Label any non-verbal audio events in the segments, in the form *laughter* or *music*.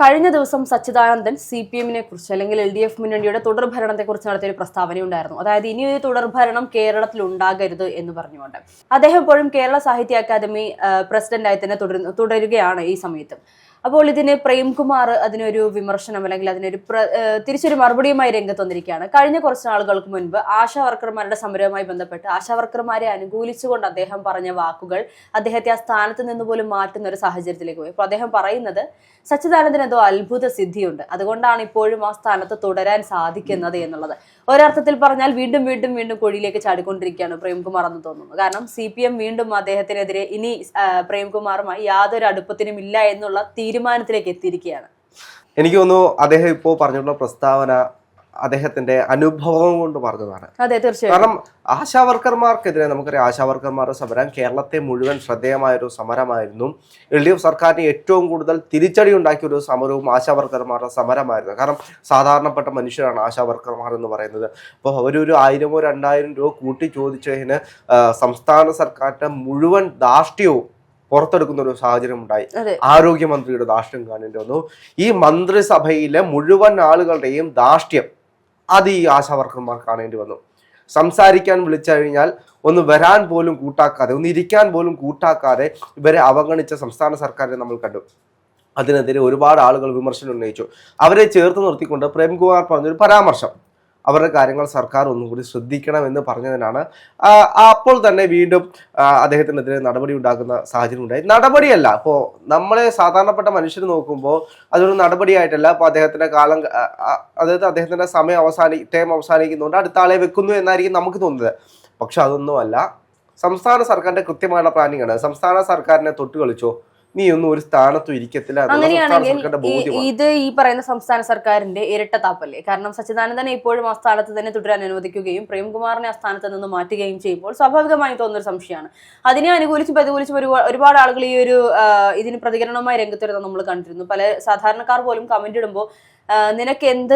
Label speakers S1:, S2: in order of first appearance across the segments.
S1: കഴിഞ്ഞ ദിവസം Sachidanandan C P എമ്മിനെ കുറിച്ച് അല്ലെങ്കിൽ എൽ ഡി എഫ് മുന്നണിയുടെ തുടർഭരണത്തെ കുറിച്ച് നടത്തിയ ഒരു പ്രസ്താവന ഉണ്ടായിരുന്നു. അതായത് ഇനി ഒരു തുടർഭരണം കേരളത്തിൽ ഉണ്ടാകരുത് എന്ന് പറഞ്ഞുകൊണ്ട്. അദ്ദേഹം ഇപ്പോഴും കേരള സാഹിത്യ അക്കാദമി പ്രസിഡന്റായി തന്നെ തുടരുകയാണ് ഈ സമയത്തും. അപ്പോൾ ഇതിന് പ്രേംകുമാർ അതിനൊരു വിമർശനം അല്ലെങ്കിൽ അതിനൊരു തിരിച്ചൊരു മറുപടിയുമായി രംഗത്ത് വന്നിരിക്കുകയാണ് കഴിഞ്ഞ കുറച്ച് നാളുകൾക്ക് മുൻപ് ആശാ വർക്കർമാരുടെ സമരവുമായി ബന്ധപ്പെട്ട് ആശാ വർക്കർമാരെ അനുകൂലിച്ചുകൊണ്ട് അദ്ദേഹം പറഞ്ഞ വാക്കുകൾ അദ്ദേഹത്തെ ആ സ്ഥാനത്ത് നിന്ന് പോലും മാറ്റുന്ന ഒരു സാഹചര്യത്തിലേക്ക് പോയി. അപ്പോൾ അദ്ദേഹം പറയുന്നത് സച്ചിദാനന്ദന് എന്തോ അത്ഭുത സിദ്ധിയുണ്ട്. അതുകൊണ്ടാണ് ഇപ്പോഴും ആ സ്ഥാനത്ത് തുടരാൻ സാധിക്കുന്നത് എന്നുള്ളത്. ഒരർത്ഥത്തിൽ പറഞ്ഞാൽ വീണ്ടും വീണ്ടും വീണ്ടും കുഴിയിലേക്ക് ചാടിക്കൊണ്ടിരിക്കുകയാണ് പ്രേംകുമാർ എന്ന് തോന്നുന്നു. കാരണം സി വീണ്ടും അദ്ദേഹത്തിനെതിരെ ഇനി പ്രേംകുമാറുമായി യാതൊരു അടുപ്പത്തിനും ഇല്ല എന്നുള്ള തീരുമാനത്തിലേക്ക് എത്തിയിരിക്കുകയാണ്.
S2: എനിക്ക് തോന്നുന്നു അദ്ദേഹം ഇപ്പോൾ പറഞ്ഞിട്ടുള്ള പ്രസ്താവന അദ്ദേഹത്തിന്റെ അനുഭവം കൊണ്ട് പറഞ്ഞതാണ്.
S1: അതെ തീർച്ചയായും.
S2: കാരണം ആശാവർക്കർമാർക്കെതിരെ നമുക്കറിയാം ആശാവർക്കർമാരുടെ സമരം കേരളത്തെ മുഴുവൻ ശ്രദ്ധേയമായ ഒരു സമരമായിരുന്നു. എൽ ഡി എഫ് സർക്കാരിന് ഏറ്റവും കൂടുതൽ തിരിച്ചടി ഉണ്ടാക്കിയ ഒരു സമരവും ആശാവർക്കർമാരുടെ സമരമായിരുന്നു. കാരണം സാധാരണപ്പെട്ട മനുഷ്യരാണ് ആശാവർക്കർമാർ എന്ന് പറയുന്നത്. അപ്പോൾ അവരൊരു ആയിരമോ രണ്ടായിരം രൂപ കൂട്ടി ചോദിച്ചതിന് സംസ്ഥാന സർക്കാരിന്റെ മുഴുവൻ ധാർഷ്ട്യവും പുറത്തെടുക്കുന്ന ഒരു സാഹചര്യം ഉണ്ടായി ആരോഗ്യമന്ത്രിയുടെ ദാഷ്ട്യം കാണേണ്ടി വന്നു. ഈ മന്ത്രിസഭയിലെ മുഴുവൻ ആളുകളുടെയും ദാഷ്ട്യം അത് ഈ ആശാവർക്കർമാർ കാണേണ്ടി വന്നു. സംസാരിക്കാൻ വിളിച്ചു കഴിഞ്ഞാൽ ഒന്ന് വരാൻ പോലും കൂട്ടാക്കാതെ ഒന്ന് ഇരിക്കാൻ പോലും കൂട്ടാക്കാതെ ഇവരെ അവഗണിച്ച സംസ്ഥാന സർക്കാരിനെ നമ്മൾ കണ്ടു. അതിനെതിരെ ഒരുപാട് ആളുകൾ വിമർശനം ഉന്നയിച്ചു. അവരെ ചേർത്ത് നിർത്തിക്കൊണ്ട് പ്രേംകുമാർ പറഞ്ഞൊരു പരാമർശം. അവരുടെ കാര്യങ്ങൾ സർക്കാർ ഒന്നുകൂടി ശ്രദ്ധിക്കണം എന്ന് പറഞ്ഞതിനാണ് അപ്പോൾ തന്നെ വീണ്ടും അദ്ദേഹത്തിനെതിരെ നടപടി ഉണ്ടാക്കുന്ന സാഹചര്യം ഉണ്ടായി. നടപടിയല്ല ഇപ്പോൾ നമ്മളെ സാധാരണപ്പെട്ട മനുഷ്യർ നോക്കുമ്പോൾ അതൊരു നടപടിയായിട്ടല്ല. അപ്പോൾ അദ്ദേഹത്തിന്റെ കാലം അതായത് അദ്ദേഹത്തിന്റെ സമയം അവസാനി ടൈം അവസാനിക്കുന്നുണ്ട് അടുത്ത ആളെ വെക്കുന്നു എന്നായിരിക്കും നമുക്ക് തോന്നുന്നത്. പക്ഷെ അതൊന്നുമല്ല. സംസ്ഥാന സർക്കാരിന്റെ കൃത്യമായ പ്ലാനിംഗ് ആണ്. സംസ്ഥാന സർക്കാരിനെ തൊട്ട് കളിച്ചോ നീ ഒന്നും ഒരു സ്ഥാനത്തും ഇരിക്കത്തില്ല.
S1: അങ്ങനെയാണെങ്കിൽ ഇത് ഈ പറയുന്ന സംസ്ഥാന സർക്കാരിന്റെ ഇരട്ടത്താപ്പല്ലേ കാരണം സച്ചിദാനന്ദനെ ഇപ്പോഴും ആ സ്ഥാനത്ത് തന്നെ തുടരാൻ അനുവദിക്കുകയും പ്രേംകുമാറിനെ ആ സ്ഥാനത്ത് നിന്ന് മാറ്റുകയും ചെയ്യുമ്പോൾ സ്വാഭാവികമായി തോന്നുന്ന ഒരു സംശയമാണ്. അതിനെ അനുകൂലിച്ചും പ്രതികൂലിച്ചും ഒരു ഒരുപാട് ആളുകൾ ഈ ഒരു ഇതിന് പ്രതികരണവുമായി രംഗത്ത് വരുന്നത് നമ്മൾ കണ്ടിരുന്നു. പല സാധാരണക്കാർ പോലും കമന്റ് ഇടുമ്പോൾ നിനക്ക് എന്ത്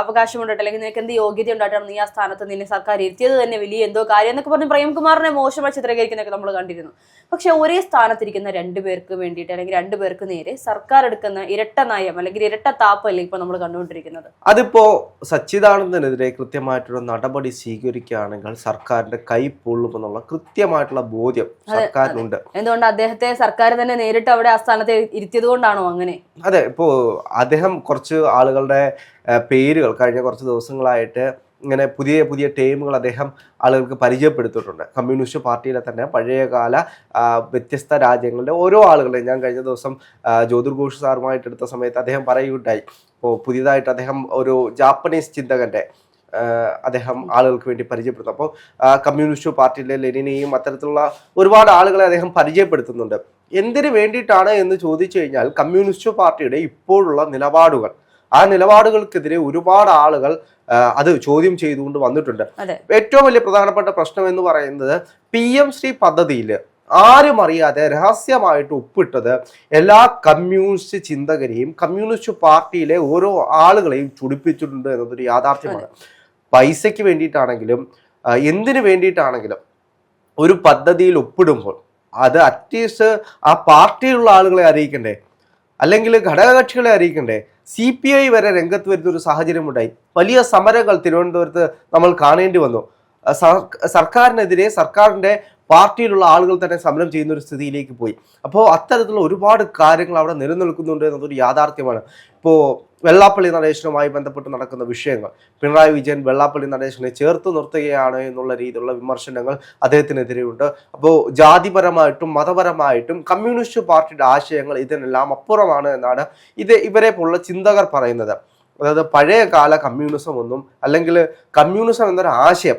S1: അവകാശമുണ്ടായിട്ട് അല്ലെങ്കിൽ നിനക്ക് എന്ത് യോഗ്യത ഉണ്ടായിട്ടാണ് നീ ആ സ്ഥാനത്ത് നിന്നെ സർക്കാർ ഇരുത്തിയത് തന്നെ വലിയ എന്തോ കാര്യം എന്നൊക്കെ പറഞ്ഞ് പ്രേംകുമാറിനെ മോശമായി ചിത്രീകരിക്കുന്നൊക്കെ നമ്മൾ കണ്ടിരുന്നു. പക്ഷെ ഒരേ സ്ഥാനത്തിരിക്കുന്ന രണ്ടു പേർക്ക് വേണ്ടിയിട്ട് അല്ലെങ്കിൽ രണ്ടു പേർക്ക് നേരെ സർക്കാർ എടുക്കുന്ന ഇരട്ട നയം അല്ലെങ്കിൽ ഇരട്ട താപ്പല്ലേ ഇപ്പൊ നമ്മൾ കണ്ടുകൊണ്ടിരിക്കുന്നത്.
S2: അതിപ്പോ സച്ചിദാനന്ദനെതിരെ കൃത്യമായിട്ടുള്ള നടപടി സ്വീകരിക്കുകയാണെങ്കിൽ സർക്കാരിന്റെ കൈ പൊള്ളുമെന്നുള്ള കൃത്യമായിട്ടുള്ള ബോധ്യം സർക്കാരിനുണ്ട്.
S1: എന്തുകൊണ്ട് അദ്ദേഹത്തെ സർക്കാർ തന്നെ നേരിട്ട് അവിടെ ആ സ്ഥാനത്ത് ഇരുത്തിയത് കൊണ്ടാണോ അങ്ങനെ?
S2: അതെ ഇപ്പോ അദ്ദേഹം കുറച്ച് ആളുകളുടെ പേരുകൾ കഴിഞ്ഞ കുറച്ച് ദിവസങ്ങളായിട്ട് ഇങ്ങനെ പുതിയ പുതിയ ടീമുകൾ അദ്ദേഹം ആളുകൾക്ക് പരിചയപ്പെടുത്തിയിട്ടുണ്ട്. കമ്മ്യൂണിസ്റ്റ് പാർട്ടിയിലെ തന്നെ പഴയകാല വ്യത്യസ്ത രാജ്യങ്ങളുടെ ഓരോ ആളുകളെ ഞാൻ കഴിഞ്ഞ ദിവസം ജ്യോതിർ ഘോഷ് സാറുമായിട്ട് എടുത്ത സമയത്ത് അദ്ദേഹം പറയുകയുണ്ടായി. ഇപ്പോൾ പുതിയതായിട്ട് അദ്ദേഹം ഒരു ജാപ്പനീസ് ചിന്തകന്റെ അദ്ദേഹം ആളുകൾക്ക് വേണ്ടി പരിചയപ്പെടുത്തും അപ്പോൾ കമ്മ്യൂണിസ്റ്റ് പാർട്ടിയിലെ ലെനിനെയും അത്തരത്തിലുള്ള ഒരുപാട് ആളുകളെ അദ്ദേഹം പരിചയപ്പെടുത്തുന്നുണ്ട്. എന്തിനു വേണ്ടിയിട്ടാണ് എന്ന് ചോദിച്ചു കഴിഞ്ഞാൽ കമ്മ്യൂണിസ്റ്റ് പാർട്ടിയുടെ ഇപ്പോഴുള്ള നിലപാടുകൾ. ആ നിലപാടുകൾക്കെതിരെ ഒരുപാട് ആളുകൾ അത് ചോദ്യം ചെയ്തുകൊണ്ട് വന്നിട്ടുണ്ട്. ഏറ്റവും വലിയ പ്രധാനപ്പെട്ട പ്രശ്നം എന്ന് പറയുന്നത് പി എം ശ്രീ പദ്ധതിയിൽ ആരും അറിയാതെ രഹസ്യമായിട്ട് ഒപ്പിട്ടത് എല്ലാ കമ്മ്യൂണിസ്റ്റ് ചിന്തകരെയും കമ്മ്യൂണിസ്റ്റ് പാർട്ടിയിലെ ഓരോ ആളുകളെയും ചുടിപ്പിച്ചിട്ടുണ്ട് എന്നതൊരു യാഥാർത്ഥ്യമാണ്. പൈസയ്ക്ക് വേണ്ടിയിട്ടാണെങ്കിലും എന്തിനു വേണ്ടിയിട്ടാണെങ്കിലും ഒരു പദ്ധതിയിൽ ഒപ്പിടുമ്പോൾ അത് അറ്റ്ലീസ്റ്റ് ആ പാർട്ടിയിലുള്ള ആളുകളെ അറിയിക്കണ്ടേ? അല്ലെങ്കിൽ ഘടകകക്ഷികളെ അറിയിക്കണ്ടേ? സി പി ഐ വരെ രംഗത്ത് വരുന്ന ഒരു സാഹചര്യമുണ്ടായി. വലിയ സമരങ്ങൾ തിരുവനന്തപുരത്ത് നമ്മൾ കാണേണ്ടി വന്നു. സർ- സർക്കാരിനെതിരെ സർക്കാരിന്റെ പാർട്ടിയിലുള്ള ആളുകൾ തന്നെ സമരം ചെയ്യുന്ന ഒരു സ്ഥിതിയിലേക്ക് പോയി. അപ്പോൾ അത്തരത്തിലുള്ള ഒരുപാട് കാര്യങ്ങൾ അവിടെ നിലനിൽക്കുന്നുണ്ട് എന്നതൊരു യാഥാർത്ഥ്യമാണ്. ഇപ്പോൾ വെള്ളാപ്പള്ളി നടേശനുമായി ബന്ധപ്പെട്ട് നടക്കുന്ന വിഷയങ്ങൾ. പിണറായി വിജയൻ വെള്ളാപ്പള്ളി നടേശനെ ചേർത്ത് നിർത്തുകയാണ് എന്നുള്ള രീതിയിലുള്ള വിമർശനങ്ങൾ അദ്ദേഹത്തിനെതിരെയുണ്ട്. അപ്പോൾ ജാതിപരമായിട്ടും മതപരമായിട്ടും കമ്മ്യൂണിസ്റ്റ് പാർട്ടിയുടെ ആശയങ്ങൾ ഇതിനെല്ലാം അപ്പുറമാണ് എന്നാണ് ഇത് ഇവരെ പോലുള്ള ചിന്തകർ പറയുന്നത്. അതായത് പഴയ കാല കമ്മ്യൂണിസം ഒന്നും അല്ലെങ്കിൽ കമ്മ്യൂണിസം എന്നൊരു ആശയം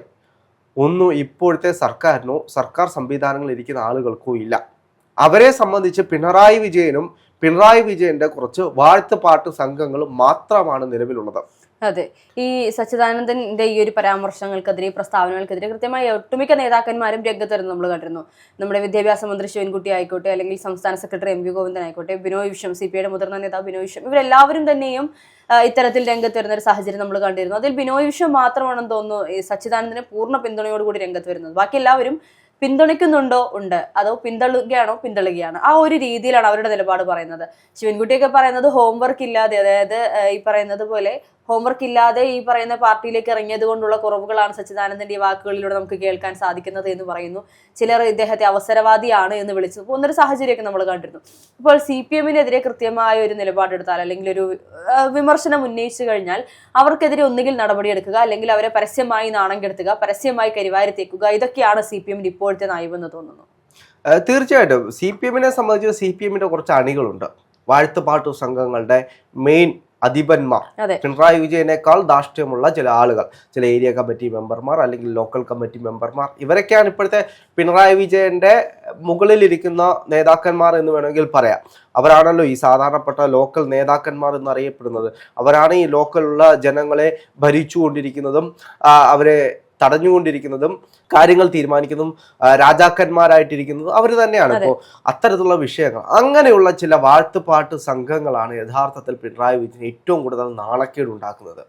S2: ഒന്നും ഇപ്പോഴത്തെ സർക്കാരിനോ സർക്കാർ സംവിധാനങ്ങളിൽ ഇരിക്കുന്ന ആളുകൾക്കോ ഇല്ല. അവരെ സംബന്ധിച്ച് പിണറായി വിജയനും പിണറായി വിജയന്റെ കുറച്ച് വാഴ്ത്തുപാട്ട് സംഘങ്ങളും മാത്രമാണ് നിലവിലുള്ളത്.
S1: അതെ. ഈ സച്ചിദാനന്ദന്റെ ഈ ഒരു പരാമർശങ്ങൾക്കെതിരെ പ്രസ്താവനകൾക്കെതിരെ കൃത്യമായി ഒട്ടുമിക്ക നേതാക്കന്മാരും രംഗത്ത് വരുന്നത് നമ്മൾ കണ്ടിരുന്നു. നമ്മുടെ വിദ്യാഭ്യാസ മന്ത്രി ശിവൻകുട്ടി ആയിക്കോട്ടെ അല്ലെങ്കിൽ സംസ്ഥാന സെക്രട്ടറി എം വി ഗോവിന്ദൻ ആയിക്കോട്ടെ ബിനോയ് വിശ്വം സി പി ഐയുടെ മുതിർന്ന നേതാവ് ബിനോയ് വിശ്വം ഇവരെല്ലാവരും തന്നെയും ഇത്തരത്തിൽ രംഗത്ത് വരുന്ന ഒരു സാഹചര്യം നമ്മൾ കണ്ടിരുന്നു. അതിൽ ബിനോയ് വിശ്വം മാത്രമാണെന്ന് തോന്നുന്നു ഈ സച്ചിദാനന്ദന് പൂർണ പിന്തുണയോടുകൂടി രംഗത്ത് വരുന്നത്. ബാക്കി എല്ലാവരും പിന്തുണയ്ക്കുന്നുണ്ടോ? ഉണ്ട്. അതോ പിന്തള്ളുകയാണോ? പിന്തള്ളുകയാണ്. ആ ഒരു രീതിയിലാണ് അവരുടെ നിലപാട് പറയുന്നത്. ശിവൻകുട്ടിയൊക്കെ പറയുന്നത് ഹോംവർക്ക് ഇല്ലാതെ അതായത് ഈ പറയുന്നത് പോലെ ഹോംവർക്ക് ഇല്ലാതെ ഈ പറയുന്ന പാർട്ടിയിലേക്ക് ഇറങ്ങിയത് കൊണ്ടുള്ള കുറവുകളാണ് സച്ചിദാനന്ദന്റെ വാക്കുകളിലൂടെ നമുക്ക് കേൾക്കാൻ സാധിക്കുന്നത് എന്ന് പറയുന്നു. ചിലർ ഇദ്ദേഹത്തെ അവസരവാദിയാണ് എന്ന് വിളിച്ചു. പോകുന്നൊരു സാഹചര്യമൊക്കെ നമ്മൾ കണ്ടിരുന്നു. ഇപ്പോൾ സി പി എമ്മിനെതിരെ കൃത്യമായ ഒരു നിലപാടെടുത്താൽ അല്ലെങ്കിൽ ഒരു വിമർശനം ഉന്നയിച്ചു കഴിഞ്ഞാൽ അവർക്കെതിരെ ഒന്നുകിൽ നടപടിയെടുക്കുക അല്ലെങ്കിൽ അവരെ പരസ്യമായി നാണം കെടുത്തുക പരസ്യമായി കരിവാരിത്തേക്കുക ഇതൊക്കെയാണ് സി പി എമ്മിന്റെ ഇപ്പോഴത്തെ നയമെന്ന് തോന്നുന്നു.
S2: തീർച്ചയായിട്ടും. സി പി എമ്മിനെ സംബന്ധിച്ച് സി പി എമ്മിന്റെ കുറച്ച് അണികളുണ്ട്. വാഴ്ത്തുപാട്ടു സംഘങ്ങളുടെ മെയിൻ അധിപന്മാർ. പിണറായി വിജയനേക്കാൾ ധാർഷ്ട്യമുള്ള ചില ആളുകൾ ചില ഏരിയ കമ്മിറ്റി മെമ്പർമാർ അല്ലെങ്കിൽ ലോക്കൽ കമ്മിറ്റി മെമ്പർമാർ ഇവരൊക്കെയാണ് ഇപ്പോഴത്തെ പിണറായി വിജയന്റെ മുകളിലിരിക്കുന്ന നേതാക്കന്മാർ എന്ന് വേണമെങ്കിൽ പറയാം. അവരാണല്ലോ ഈ സാധാരണപ്പെട്ട ലോക്കൽ നേതാക്കന്മാർ എന്നറിയപ്പെടുന്നത്. അവരാണ് ഈ ലോക്കലുള്ള ജനങ്ങളെ ഭരിച്ചുകൊണ്ടിരിക്കുന്നതും അവരെ തടഞ്ഞുകൊണ്ടിരിക്കുന്നതും കാര്യങ്ങൾ തീരുമാനിക്കുന്നതും രാജാക്കന്മാരായിട്ടിരിക്കുന്നതും അവർ തന്നെയാണ്. ഇപ്പോൾ അത്തരത്തിലുള്ള വിഷയങ്ങൾ. അങ്ങനെയുള്ള ചില വാഴ്ത്തുപാട്ട് സംഘങ്ങളാണ് യഥാർത്ഥത്തിൽ പിണറായി വിജയൻ ഏറ്റവും കൂടുതൽ നാണക്കേട് ഉണ്ടാക്കുന്നത്.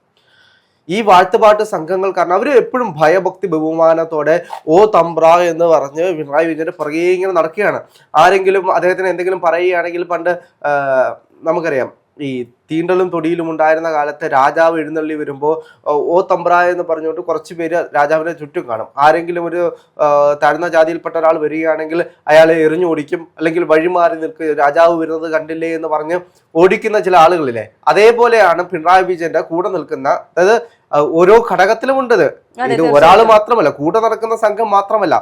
S2: ഈ വാഴ്ത്തുപാട്ട് സംഘങ്ങൾ കാരണം അവർ എപ്പോഴും ഭയഭക്തി ബഹുമാനത്തോടെ ഓ തമ്പ്ര എന്ന് പറഞ്ഞ് പിണറായി വിജയന്റെ പുറകെ ഇങ്ങനെ നടക്കുകയാണ്. ആരെങ്കിലും അദ്ദേഹത്തിന് എന്തെങ്കിലും പറയുകയാണെങ്കിൽ പണ്ട് നമുക്കറിയാം ഈ തീണ്ടലും തൊടിയിലും ഉണ്ടായിരുന്ന കാലത്ത് രാജാവ് എഴുന്നള്ളി വരുമ്പോൾ ഓ തമ്പ്ര എന്ന് പറഞ്ഞുകൊണ്ട് കുറച്ച് പേര് രാജാവിനെ ചുറ്റും കാണും. ആരെങ്കിലും ഒരു താഴ്ന്ന ജാതിയിൽപ്പെട്ട ഒരാൾ വരികയാണെങ്കിൽ അയാളെ എറിഞ്ഞു ഓടിക്കും അല്ലെങ്കിൽ വഴിമാറി നിൽക്കുക രാജാവ് വരുന്നത് കണ്ടില്ലേ എന്ന് പറഞ്ഞ് ഓടിക്കുന്ന ചില ആളുകളില്ലേ? അതേപോലെയാണ് പിണറായി വിജയന്റെ കൂടെ നിൽക്കുന്ന അതായത് ഓരോ ഘടകത്തിലുമുണ്ടത് ഇത് ഒരാൾ മാത്രമല്ല കൂടെ നടക്കുന്ന സംഘം മാത്രമല്ല.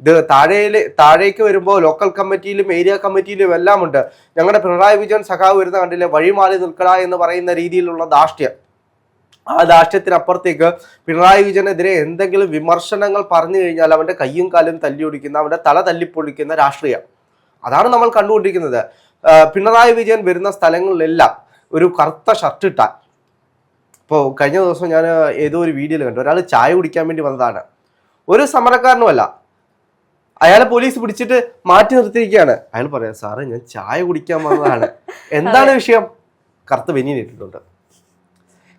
S2: ഇത് താഴേൽ താഴേക്ക് വരുമ്പോൾ ലോക്കൽ കമ്മിറ്റിയിലും ഏരിയ കമ്മിറ്റിയിലും എല്ലാം ഉണ്ട് ഞങ്ങളുടെ പിണറായി വിജയൻ സഖാവ് വരുന്ന കണ്ടില്ലേ വഴിമാറി നിൽക്കട എന്ന് പറയുന്ന രീതിയിലുള്ള ദാഷ്ട്യം ആ ധാർഷ്ട്യത്തിനപ്പുറത്തേക്ക് പിണറായി വിജയനെതിരെ എന്തെങ്കിലും വിമർശനങ്ങൾ പറഞ്ഞു കഴിഞ്ഞാൽ അവന്റെ കയ്യും കാലും തല്ലിയൊടിക്കുന്ന അവന്റെ തല തല്ലിപ്പൊളിക്കുന്ന രാഷ്ട്രീയം. അതാണ് നമ്മൾ കണ്ടുകൊണ്ടിരിക്കുന്നത്. പിണറായി വിജയൻ വരുന്ന സ്ഥലങ്ങളിലെല്ലാം ഒരു കറുത്ത ഷർട്ട് ഇട്ടാൽ ഇപ്പോൾ കഴിഞ്ഞ ദിവസം ഞാൻ ഏതോ ഒരു വീഡിയോയിൽ കണ്ടു. ഒരാൾ ചായ കുടിക്കാൻ വേണ്ടി വന്നതാണ്. ഒരു സമരക്കാരനുമല്ല. അയാളെ പോലീസ് പിടിച്ചിട്ട് മാറ്റി നിർത്തിയിരിക്കുകയാണ്. അയാൾ പറയാം സാറേ ഞാൻ ചായ കുടിക്കാൻ വന്നതാണ്. *laughs* എന്താണ് വിഷയം? കറുത്ത ബനിയൻ ഇട്ടിട്ടുണ്ട്.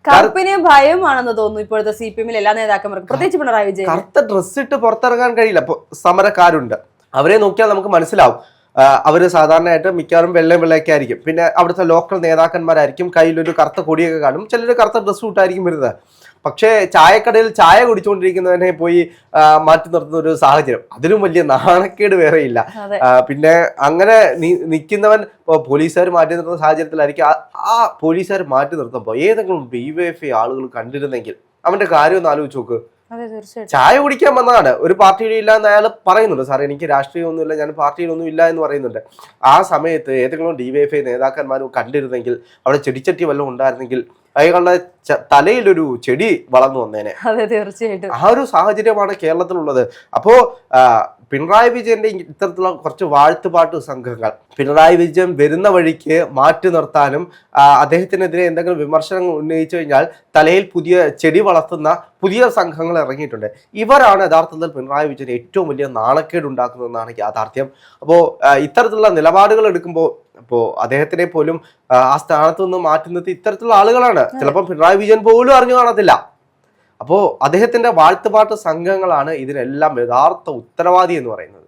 S1: കറുപ്പിനെ ഭയമാണെന്ന് തോന്നുന്നു ഇപ്പോഴത്തെ സി പി എമ്മിൽ എല്ലാ നേതാക്കന്മാർക്കും. പ്രത്യേകിച്ച് പിണറായി വിജയൻ
S2: കറുത്ത ഡ്രസ്സ് ഇട്ട് പുറത്തിറങ്ങാൻ കഴിയില്ല. സമരക്കാരുണ്ട്. അവരെ നോക്കിയാൽ നമുക്ക് മനസ്സിലാവും. ആ, അവർ സാധാരണയായിട്ട് മിക്കവാറും വെള്ളം വെള്ളയൊക്കെ ആയിരിക്കും. പിന്നെ അവിടുത്തെ ലോക്കൽ നേതാക്കന്മാരായിരിക്കും കയ്യിലൊരു കറുത്ത കൊടിയൊക്കെ കാണും. ചിലർ കറുത്ത ഡ്രസ്സ് ഇട്ടായിരിക്കും വരുന്നത്. പക്ഷേ ചായക്കടയിൽ ചായ കുടിച്ചുകൊണ്ടിരിക്കുന്നവനെ പോയി മാറ്റി നിർത്തുന്ന ഒരു സാഹചര്യം. അതിലും വലിയ നാണക്കേട്
S1: വേറെ
S2: ഇല്ല പിന്നെ അങ്ങനെ നിൽക്കുന്നവൻ പോലീസുകാർ മാറ്റി നിർത്തുന്ന സാഹചര്യത്തിലായിരിക്കും. ആ- പോലീസുകാർ മാറ്റി നിർത്തുമ്പോൾ ഏതെങ്കിലും ബി വൈ എഫ് ആളുകൾ കണ്ടിരുന്നെങ്കിൽ അവന്റെ കാര്യം ഒന്ന് ആലോചിച്ച് നോക്ക്. ചായ കുടിക്കാൻ വന്നതാണ്. ഒരു പാർട്ടിയുടെ ഇല്ല എന്ന് അയാൾ പറയുന്നുണ്ട്. സാർ എനിക്ക് രാഷ്ട്രീയമൊന്നുമില്ല. ഞാൻ പാർട്ടിയിലൊന്നും ഇല്ല എന്ന് പറയുന്നുണ്ട്. ആ സമയത്ത് ഏതെങ്കിലും ഡി വൈഎഫ്ഐ നേതാക്കന്മാരും കണ്ടിരുന്നെങ്കിൽ അവിടെ ചെടിച്ചട്ടി വല്ലതും ഉണ്ടായിരുന്നെങ്കിൽ അയാളുടെ തലയിലൊരു ചെടി വളർന്നു വന്നേനെ.
S1: അതെ തീർച്ചയായിട്ടും.
S2: ആ ഒരു സാഹചര്യമാണ് കേരളത്തിലുള്ളത്. അപ്പോ പിണറായി വിജയന്റെ ഇത്തരത്തിലുള്ള കുറച്ച് വാഴ്ത്തുപാട്ട് സംഘങ്ങൾ പിണറായി വിജയൻ വരുന്ന വഴിക്ക് മാറ്റി നിർത്താനും അദ്ദേഹത്തിനെതിരെ എന്തെങ്കിലും വിമർശനങ്ങൾ ഉന്നയിച്ചു കഴിഞ്ഞാൽ തലയിൽ പുതിയ ചെടി വളർത്തുന്ന പുതിയ സംഘങ്ങൾ ഇറങ്ങിയിട്ടുണ്ട്. ഇവരാണ് യഥാർത്ഥത്തിൽ പിണറായി വിജയൻ ഏറ്റവും വലിയ നാണക്കേട് ഉണ്ടാക്കുന്നതെന്നാണ് യാഥാർത്ഥ്യം അപ്പോൾ ഇത്തരത്തിലുള്ള നിലപാടുകൾ എടുക്കുമ്പോൾ അപ്പോൾ അദ്ദേഹത്തിനെ പോലും ആ, സ്ഥാനത്ത് നിന്ന് മാറ്റി നിർത്തി ഇത്തരത്തിലുള്ള ആളുകളാണ്. ചിലപ്പോൾ പിണറായി വിജയൻ പോലും അറിഞ്ഞു കാണത്തില്ല. അപ്പോൾ അദ്ദേഹത്തിന്റെ വാഴ്ത്തുപാട്ട് സംഘങ്ങളാണ് ഇതിനെല്ലാം യഥാർത്ഥ ഉത്തരവാദി എന്ന് പറയുന്നത്.